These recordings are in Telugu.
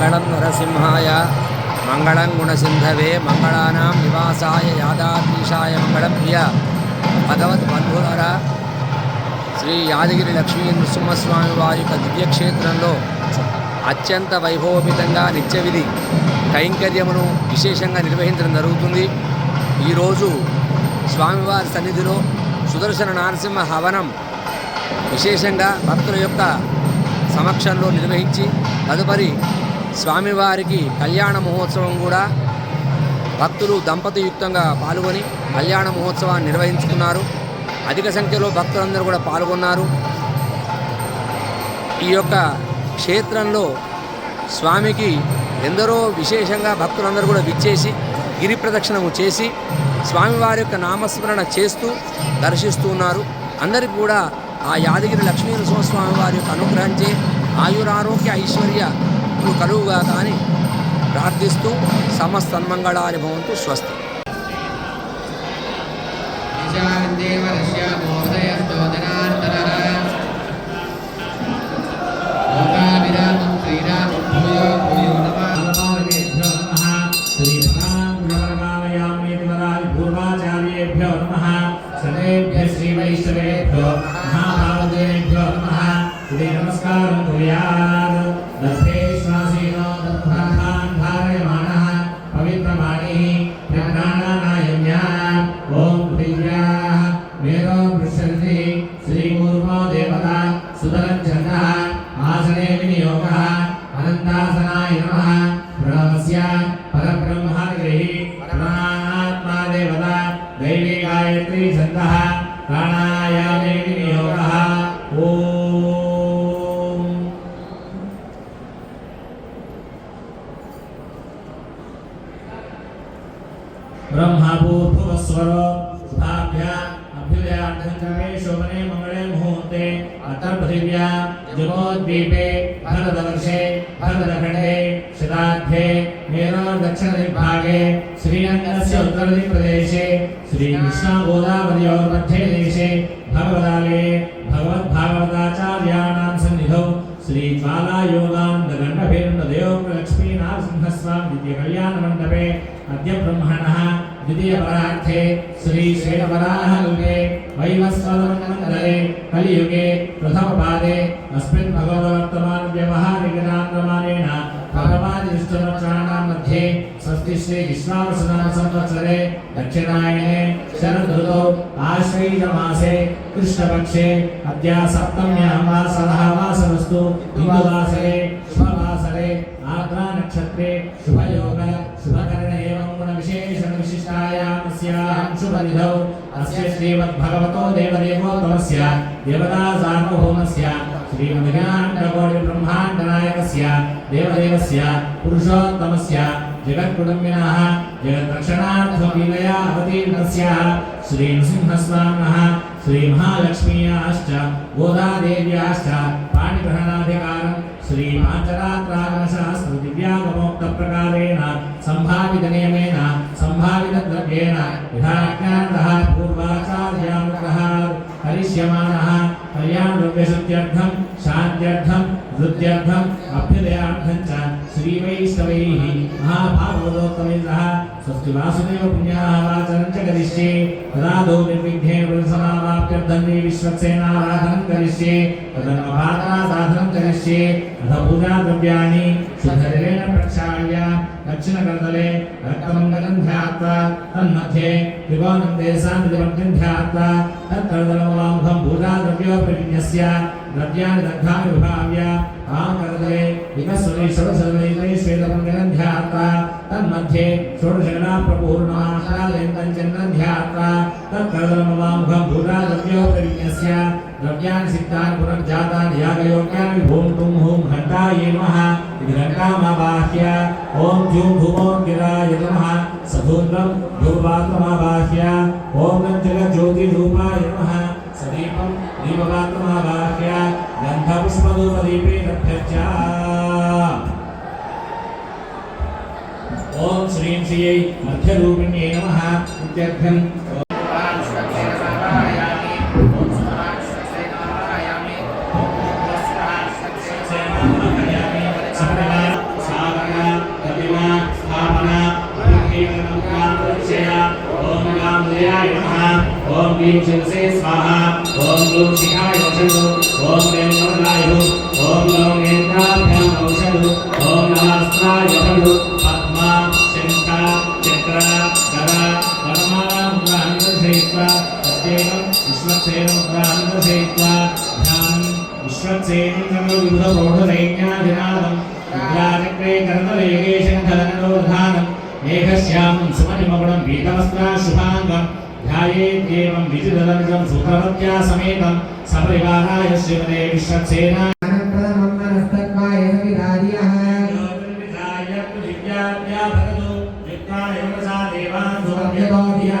మంగళం నరసింహాయ మంగళం గుణసింధవే మంగళానాం నివాసాయ యాదాద్రీషాయ మంగళం ప్రియ భగవద్ బంధువులారా. శ్రీ యాదగిరి లక్ష్మీ నృసింహస్వామి వారి యొక్క దివ్యక్షేత్రంలో అత్యంత వైభవోపితంగా నిత్యవిధి కైంకర్యమును విశేషంగా నిర్వహించడం జరుగుతుంది. ఈరోజు స్వామివారి సన్నిధిలో సుదర్శన నరసింహ హవనం విశేషంగా భక్తుల యొక్క సమక్షంలో నిర్వహించి తదుపరి స్వామివారికి కళ్యాణ మహోత్సవం కూడా భక్తులు దంపతియుక్తంగా పాల్గొని కళ్యాణ మహోత్సవాన్ని నిర్వహించుకున్నారు. అధిక సంఖ్యలో భక్తులందరూ కూడా పాల్గొన్నారు. ఈ యొక్క క్షేత్రంలో స్వామికి ఎందరో విశేషంగా భక్తులందరూ కూడా విచ్చేసి గిరి ప్రదక్షిణము చేసి స్వామివారి యొక్క నామస్మరణ చేస్తూ దర్శిస్తూ ఉన్నారు. అందరికీ కూడా ఆ యాదగిరి లక్ష్మీ నరసింహస్వామి వారి యొక్క అనుగ్రహించే ఆయురారోగ్య ఐశ్వర్య కలుగుగా కానీ ప్రార్థిస్తూ సమస్తన్మంగళాని భవంతు స్వస్తి. ఈశాన్యదేవరస్య మోదయస్తోదనాంతరః లోకాభిరామం శ్రీ పూర్వాచార్యేభ్యో నమః. సర్వేభ్య మహాభారతేభ్యో ఇది నమస్కారం. కుర్యాత్ दैवी गायत्री छन्दः प्राणायामे विनियोगः। ॐ ब्रह्मभूभुवस्वरो शुभाभ्या अभ्युदयार्थं गमे शोभने मम मुहूर्ते अतर्पृथिव्या जगोद्वीपे भरतवर्षे भरतखण्डे शताब्धे मेरोर्दक्षिणदिग्भागे श्रीरङ्गस्य उत्तरदिक्प्रदेशे श्रीकृष्णागोदावर्योर्मध्ये देशे भगवदालये भगवद्भागवताचार्याणां सन्निधौ श्रीज्वालायोगानन्दगण्डभेरुण्डदेवोग्रलक्ष्मीनारसिंहस्वामी दिव्यकल्याणमण्डपे अद्य ब्रह्मणः द्वितीयपरार्थे श्रीश्वेतवराहयुगे वैवस्वतमण्डले कलियुगे प्रथमपादे अस्मिन् भगवद्वर्तमानव्यवहारिकनाक्रमाणेन प्रथमादिष्टवक्षाणां मध्ये स्वस्ति श्रीकृष्णावसनामसंवत्सरे दक्षिणायने शरदृतौ आश्वयुजमासे कृष्णपक्षे अद्य सप्तम्यां वासरः वासरस्तु हिन्दुवासरे नक्षत्रे शुभयोग शुभकरण एवं गुणविशेषण विशिष्टायामस्यां शुभनिधौ। अस्य श्रीमद्भगवतो देवदेवोत्तमस्य देवता सार्वभौमस्य श्रीमद्गणाण्डकोटिब्रह्माण्डनायकस्य देवदेवस्य, पुरुषोत्तमस्य, जगत्कुटुम्बिनः जगद्रक्षणार्थलीलया अवतीर्णस्य श्रीनृसिंहस्वामिनः, श्रीमहालक्ष्मीयाश्च, गोदादेव्याश्च श्रीपाञ्चरात्रागणशास्त्र दिव्यागमोक्तप्रकारेण सम्भावितनियमेन सम्भावितद्रव्येन यथाज्ञानतः पूर्वाचार्यानुग्रः करिष्यमाणः कल्याणद्रव्यशक्त्यर्थं शान्त्यर्थं वृद्ध्यर्थम् अभ्युदयार्थं च श्रीवैष्णवैः महाभागवतोत्तमेन्द्रः स्वस्ति वासुदेवपुण्यावाचनं च करिष्ये, तदादौ निर्विघ्ने प्रसमावाप्त्यर्थं मे विश्वक्सेनावाहनं करिष्ये तदन्वभारणादा चेत् रघुजाद्रव्याणि सुधरेण प्रक्षाल्य दक्षिणकर्दले रक्तमङ्गलं ध्यात्वा तन्मध्ये त्रिभुवनं देशान्तिवर्गं ध्यात्वा तत्कर्दलमलाम्भं भूताद्रव्योपविन्यस्य द्रव्याणि दग्धानि विभाव्य आङ्गदे विकस्वने सर्वसर्वैते श्वेतपङ्गनध्यात्वा तन्मध्ये षोडशगणा प्रपूर्णमाहालेन्दं चन्नध्यात्वा तत्कर्दलमवामुखं भूताद्रव्योपरिज्ञस्य द्रव्याणि सिद्धानि पुनर्जातानि यागयोग्यानि भूं तुं हूँ घण्टायै नमः। इति घण्टामाबाह्य ॐ जूं भूमों गिराय नमः। सभून्द्रं भूपात्रमाबाह्य ॐ गञ्जगज्योतिरूपाय नमः। सदीपं दीपपात्रमावाह्य गन्धपुष्पधूपदीपे रभ्यश्च ॐ श्रीं श्रियै मध्यरूपिण्यै नमः इत्यर्थं ఓం క్లీం శివసే స్వాహ. ఓం గ్లూం శిఖాయ వషడు ఓం క్లీం కమలాయు ఓం గ్లౌం నేత్రాభ్యాం వషడు ఓం నమస్తాయ వషడు పద్మ శంఖ చక్ర గద వనమాలా ముద్రాన్ని దర్శయిత్వా ప్రత్యేకం విశ్వక్సేన ముద్రాన్ని దర్శయిత్వా ధ్యానం విశ్వక్సేనం గంగ వివిధ ప్రౌఢసైన్యాధినాదం ముద్రాచక్రే కర్ణవేగేశం కలనోధానం మేఘశ్యామం సుమనిమగుణం వీతవస్త్రా శుభాంగం ధ్యాయేత్యేవం విధిదలనిజం సుఖవత్యా సమేతం సపరివారాయ శ్రీమతే విశ్వక్సేన దేవాన్ సువర్యతో ధియా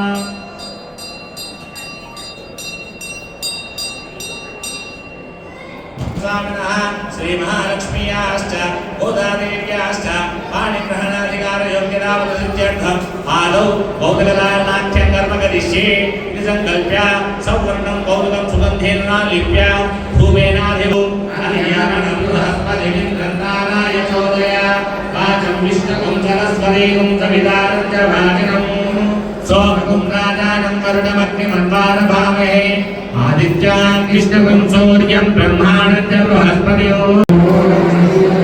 स्वामिनः श्रीमहालक्ष्मीयाश्च गोदादेव्याश्च पाणिग्रहणाधिकारयोग्यतावदसिद्ध्यर्थम् आदौ कौतुकधारणाख्यं कर्म करिष्ये इति सङ्कल्प्य सौवर्णं कौतुकं सुगन्धेन लिप्य धूमेनाधिभू ग्रन्थानाय चोदय वाचं विष्णुकुं सरस्वतीकुं सवितारञ्च भाजनम् सोमकुं राजानं गरुडमग्निमन्वारभामहे आदित्यान् विष्णुं सूर्यं ब्रह्माणं च बृहस्पतयो